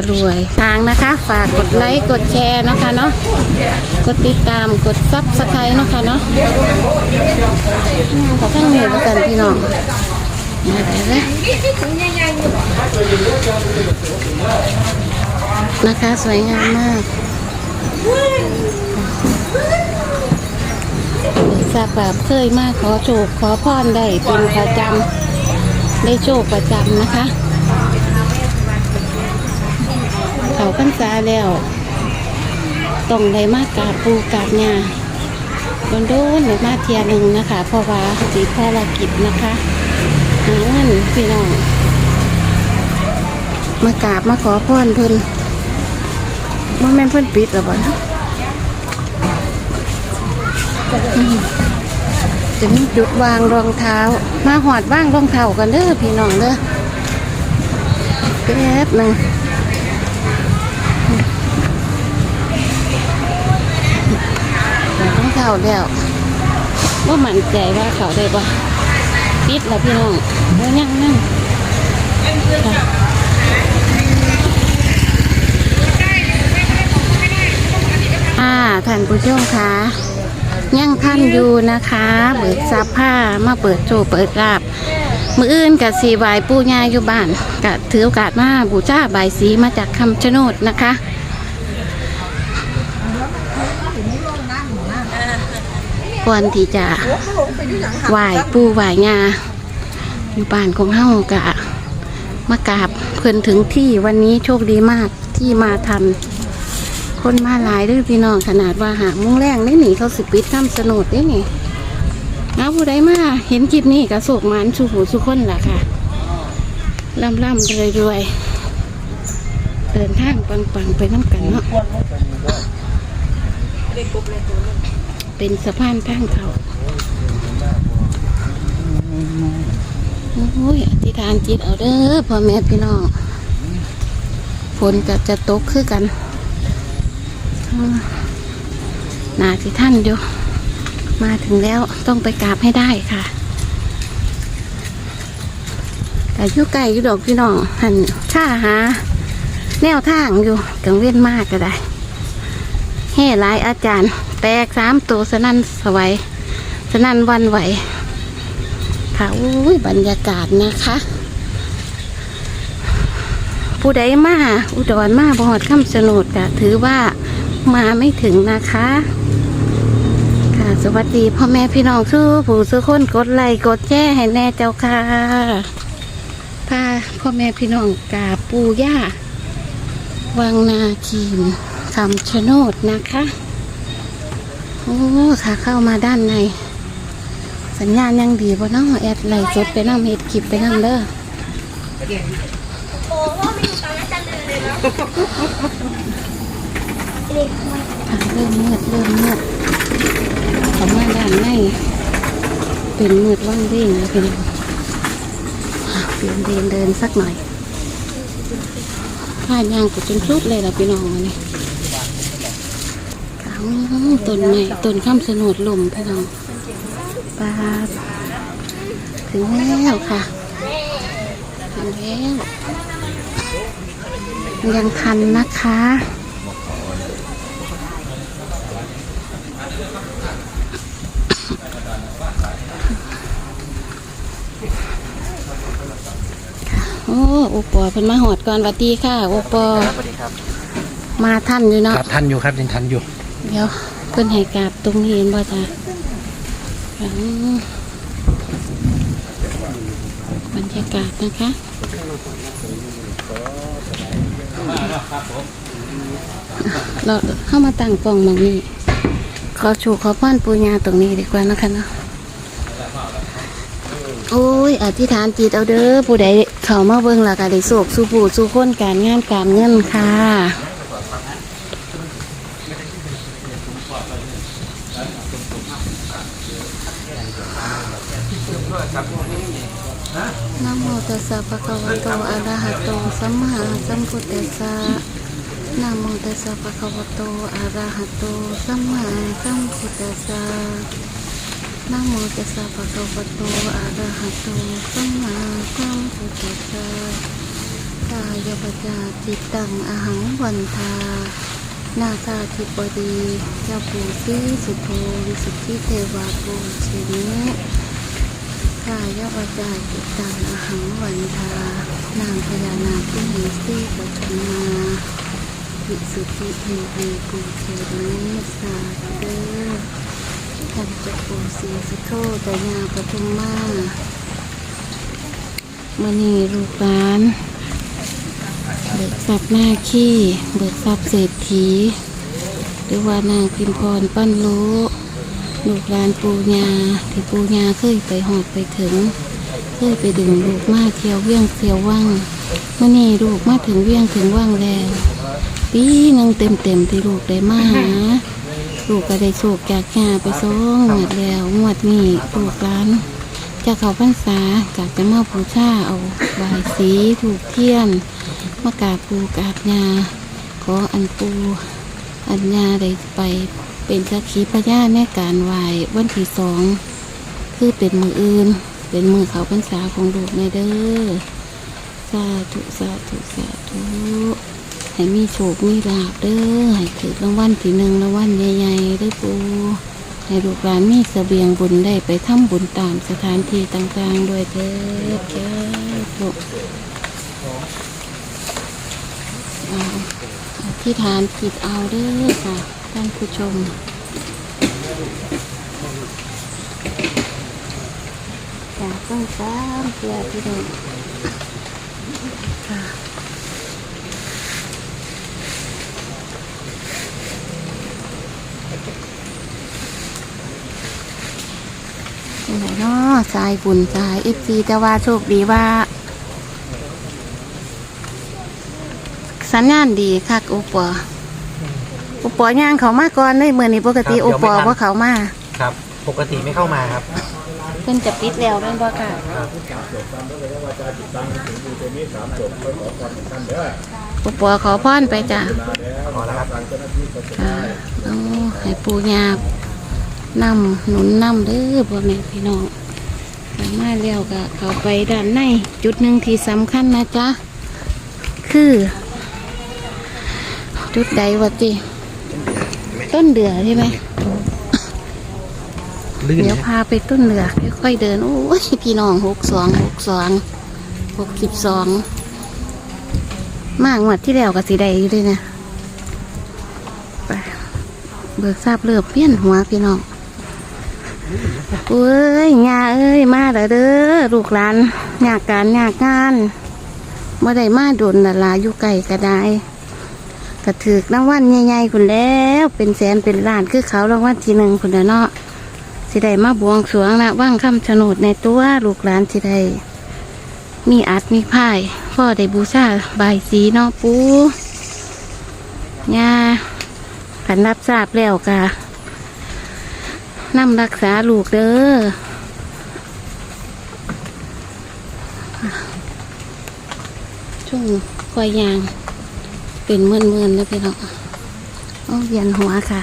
ารวยทางนะคะ ฝากกดไลค์กดแชร์นะคะเนาะกดติดตามกดซับสไครต์นะคะเนาะขอทั้งหมดแล้วกันพี่น้องมาเลยนะคะ สวยงามมากทราบแบบเคยมากขอโชคขอพรได้เป็นประจำได้โชคประจำนะคะ เขาพรรษาแล้วต้องได้มากราบปูกราบยาโดนโดนๆได้มาเทียหนึ่งนะคะ เพราะว่าติดภารกิจนะคะหาเงินพี่น้องมากราบมาขอพรเพิ่นว่าแม่นเพิ่นปิดหรือบ่นะอืมจะมีจุดวางรองเท้า มาหอดว่างรองเท้ากันเด้อพี่น้องเด้อแป๊บหนึง เข้าแล้วว่ามั่นใจว่าเขาได้ปะปิดแล้วพี่น้องว่ายังนั่งค่ะอ่าท่านผู้ชมคะยังท่านอยู่นะคะเบิกซับผ้ามาเปิดโจเปิดราบมืออื่นกับสีบายปูญาอยู่บ้านกับถือโอกาสมาบูชาบายสีมาจากคำชะโนดนะคะ ก่อนที่จะไหว้ปู่ไหว้งาอยู่บ้านของเฮากะมากราบเพิ่นถึงที่วันนี้โชคดีมากที่มาทัน คนมาหลายด้วยพี่น้องขนาดว่าหามุ้งแรงนี่หนีเขาสิปิดข้ามสนุดนี่นี่น้าผู้ใดมาเห็นคลิปนี้กระโศกมันชูหูสุคนล่ะค่ะล่ำล่ำรวยรวยเดินทางปังปังๆไปน้ำกันเนาะ เป็นสะพานทางเขาโอ้ยอธิษฐานจิตเอาเด้อพ่อแม่พี่น้องฝนก็จะตกคือกันนาที่ท่านอยู่ มาถึงแล้วต้องไปกราบให้ได้ค่ะแต่ยู่ไกลอยู่ดอกพี่น้องหันข้าหา แนวทางอยู่กังเว้นมากก็ได้เฮ่หลายอาจารย์ แตกสามตัวสนั่นสวัยสนั่นวันไหว ค่ะอุ้ยบรรยากาศนะคะ ผู้ใดมาอุดรมาบอดคำสนุดก็ถือว่ามาไม่ถึงนะคะ ค่ะ สวัสดีพ่อแม่พี่น้องสู้ผู้ซื้อคนกดไลค์กดแจ้ให้แน่เจ้าค่ะพาพ่อแม่พี่น้องกราบปูย่าวังนาคีนคำชะโนดนะคะ อ้ค่ะเข้ามาด้านใน สัญญาณยังดีบ่เน้องแอดไลฟ์สดไปนั่งเฮ็ดคลิปไปนั่งเด้อค่ะเริ่มมืดเริ่มมืดเข้ามาด้านในเป็นมืดว่างเร่งแล้วพี่น้องอะเปลี่ยนเดินเดินสักหน่อยผ่านยางกุจนสุดเลยล่ะพี่น้องวันนี้ขาว ต้นไม้ต้นข้ามสนุดลมพี่น้องปลาถึงแล้วค่ะถึงแล้วยังทันนะคะโอ้โอปอเพิ่นมาหอดก่อนวัดดีค่ะ โอปอมาท่านอยู่เนาะครับทันอยู่ครับยังทันอยู่ เดี๋ยวเพิ่นให้กราบตรงนี้เห็นบ่จ้ะบรรยากาศนะคะเราเข้ามาตั้งกล่องหมองนี้ ขอชูขอพรปูญาตรงนี้ดีกว่านะคะเนาะโอ้ย อธิษฐานจิตเอาเด้อผู้ใดเข้ามาเบิ่งและก็ได้โศกสู้ผู้สู้คนการงานการเงินค่ะโมตัสสะภะคะวะ โตอะระหะโตสัมมาสัมพุทธัสสะนะโมตัสสะภะคะวะโตอะระหะโตสัมมาสัมพุทธัสสะนะโมตัสสะภะคะวะโตอะระหะโตสัมมาสัมพุทธัสสะกายปจาจิตตังอหังวันทานาคาธิปดีเจ้าปู่ซีสุโธวิสุทธิเทวาปูเชนิ กายปจาจิตตังอหังวันทานางพญานาคที่มีซีปทุมาวิสุทธิเทวีปูเชนิสาธุเดอท่านเจ้าปู่ซีสุโธตยาปทุมมามณีลูกหลาน เบิกทรัพย์หน้าขี้ เบิกทรัพย์เศรษฐีหรือว่านางพิมพรปั้นรู้ ลูกหลานปูญาที่ปูญาเคยไปหอดไปถึง เคยไปดึงลูกมาเที่ยวเวียงเที่ยวว่างเมื่อนี้ลูกมาถึงเวียงถึงว่างแล้วปีหนึงเต็มเต็มที่ลูกได้มาหาลูกก็ได้โศกจากงาไปสองงวดแล้วงวดนี้ลูกหลานจะเขาพรรษากะจะมาบูชาเอาบายสีถูกเทียนมากาปูกาบยาขออันปูอันยาได้ไป เป็นสักขีพยานในการไหว้วันที่สองคือเป็นมืออื่น เป็นมือเขาพรรษาของลูกในเด้อสาธุสาธุสาธุให้มีโชคมีลาบเด้อให้ถือรางวัลที่หนึ่งรางวัลใหญ่ๆเด้อปูให้ลูกหลานมีเสบียงบุญได้ไปทำบุญตามสถานที่ต่างๆด้วยเถิดเจ้าถูกเอธิษฐานจิตเอาเด้อค่ะ ท่านผู้ชมอยากต้องสามเพื่อที่เราค่ะเป็นไหนเนาะสายบุญสายเอฟซีแต่ว่าโชคดีว่าสัญญาณดีคักโอปอ โอปอย่างเขามาก่อนเลยเมื่อนี้ปกติครับโอเดี๋ยวปอไม่ทันว่าเขามาครับ ปกติไม่เข้ามาครับ เพิ่นจะปิดแล้วเป็นบ่ค่ะ โอปอขอพรไปจ้ะขอแล้วครับค่ะเอาให้ปูยานำหนุนนำเด้อพ่อแม่พี่น้องสามารถเลี้ยวก็เข้าไปด้านในจุดหนึ่งที่สำคัญนะจ๊ะ คือ จุดใดวะจิ ต้นเดือใช่ไหมลื่นเดี๋ยวพาไปต้นเดือค่อยๆเดิน โอ้ยพี่น้องหกสองหกสองหกสิบสองมากงวดที่แล้วกับสีใดอยู่ด้วยนะไปเบิกทราบเลือบเพี้ยนหัวพี่น้องเอ้ยงาเอ้ยมาเด้อเด้อลูกหลานอยากการอยากงานเมื่อใดมาโดนละลาอยู่ไก่ก็ได้ กระถือกรางวัลใหญ่ๆคุณแล้ว เป็นแสนเป็นล้านคือเขารางวัลที่หนึ่งคุณเนาะสิได้มาบวงสรวงนะว่างคำชะโนดในตัวลูกหลานสิได้มีอัดมีพ่ายพ่อได้บูชาใบสีเนาะปูย่าขันรับทราบแล้วกะนำรักษาลูกเด้อช่วงคอยยาง เป็นเมื่อนๆแล้วพี่น้องเอาเวียนหัวค่ะ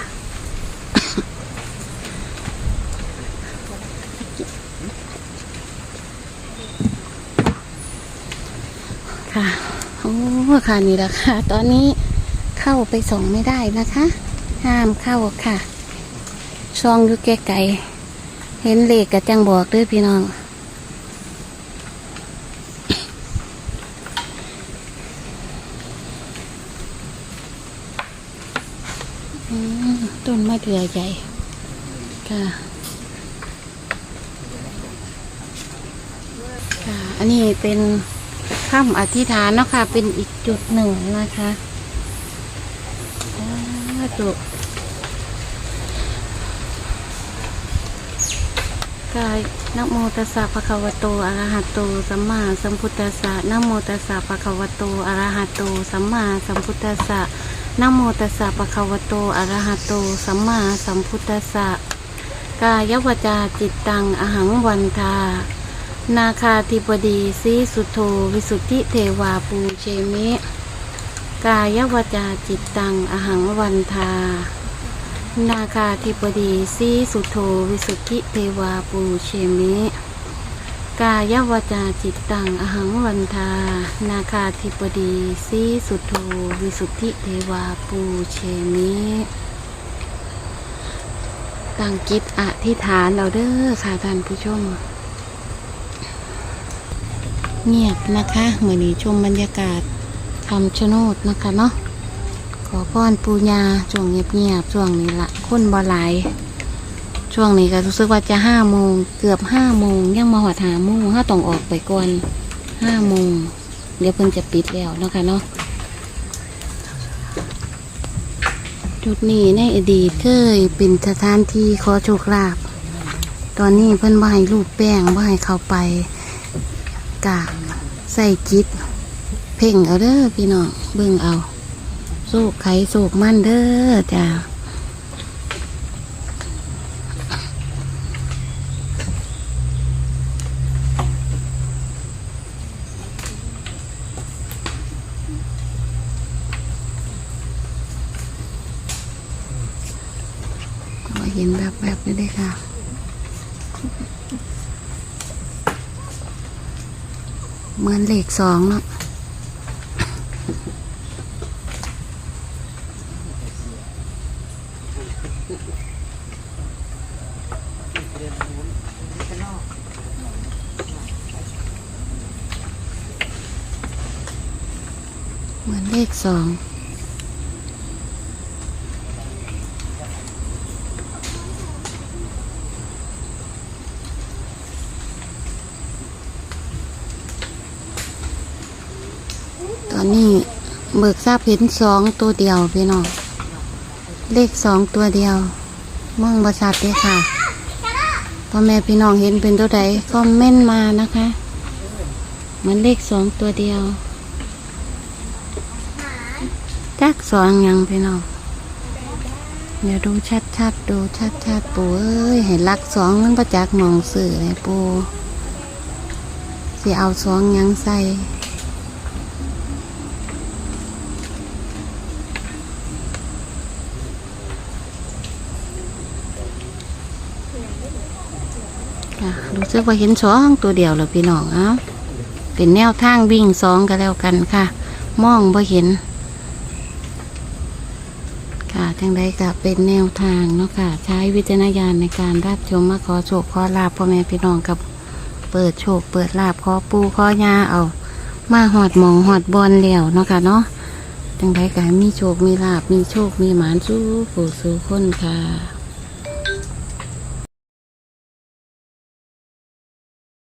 ค่ะโอ้ค่ะนี่แหละค่ะ ตอนนี้เข้าไปส่องไม่ได้นะคะ ห้ามเข้าค่ะซองอยู่ไกลๆเห็นเลขกระจังบอกด้วยพี่น้อง อืม ต้นมะเดื่อใหญ่ค่ะค่ะ อันนี้เป็นถ้ำอธิษฐานเนาะค่ะ เป็นอีกจุดหนึ่งนะคะสาธุกายนะโมตัสสะภะคะวะโตอะระหะโตสัมมาสัมพุทธัสสะนะโมตัสสะภะคะวะโตอะระหะโตสัมมาสัมพุทธัสสะ นโมตัสสะภะคะวะโตอะระหะโต สัมมาสัมพุทธัสสะ กายวจาจิตตัง อหังวันทา นาคาธิบดีสีสุโธ วิสุทธิเทวาปูเชมิ กายวจาจิตตัง อหังวันทา นาคาธิบดีสีสุโธ วิสุทธิเทวาปูเชมิ กายวาจาจิตตังอหังวันทา นาคาธิปดีสีสุทโธวิสุทธิเทวาปูเชมิตั้งจิตอธิษฐานเราเด้อค่ะท่านผู้ชม เงียบนะคะเหมือนนี้ชมบรรยากาศคำชะโนดนะคะเนาะขอพรปูญาช่วงเงียบๆช่วงนี้ละคนบ่หลาย ช่วงนี้ก็รู้สึกว่าจะห้าโมงเกือบห้าโมงยังมาหอดหาโมงห้าต้องออกไปก่อนห้าโมงเดี๋ยวเพิ่นจะปิดแล้วเนาะคะเนาะจุดนี้ในอดีตเคยเป็นสถานที่ขอโชคลาภตอนนี้เพิ่นบ่าให้รูปแป้งบ่าให้เข้าไปกาบใส่จิต เพ่งเอาเด้อพี่น้องเบิ่งเอาโศกไข่โศกมันเด้อจ้า ก็เห็น แบบนี้เลยค่ะ เหมือนเลขสองเนาะเหมือนเลขสอง ตอนนี้เบิกทราบเห็นสองตัวเดียวพี่น้องเลขสองตัวเดียวมองบริษัทเลยค่ะพ่อแม่พี่น้องเห็นเป็นตัวใดคอมเมนต์มานะคะ เหมันเลขสองตัวเดียวจักสองยังพี่น้องเดี๋ยวดูชัดๆดูชัดๆปูเอ้ยให้ลักสองมันประจักษ์มองสื่อเลยปูสิเอาสองยังใส่ ค่ะ รู้สึกว่าเห็นสองตัวเดียวแล้วพี่น้องเอ้าเป็นแนวทางวิ่งสองก็แล้วกันค่ะ มองบ่เห็น ค่ะทั้งใดก็เป็นแนวทางเนาะค่ะ ใช้วิจารณญาณในการรับชมมาขอโชคขอลาบพ่อแม่พี่น้องกับเปิดโชคเปิดลาบขอปูขอยาเอา มาหอดหมองหอดบอลแล้วเนาะค่ะเนาะจังใดก็มีโชค มีลาบ มีโชค มีหมานสู้ผู้สู้คนค่ะ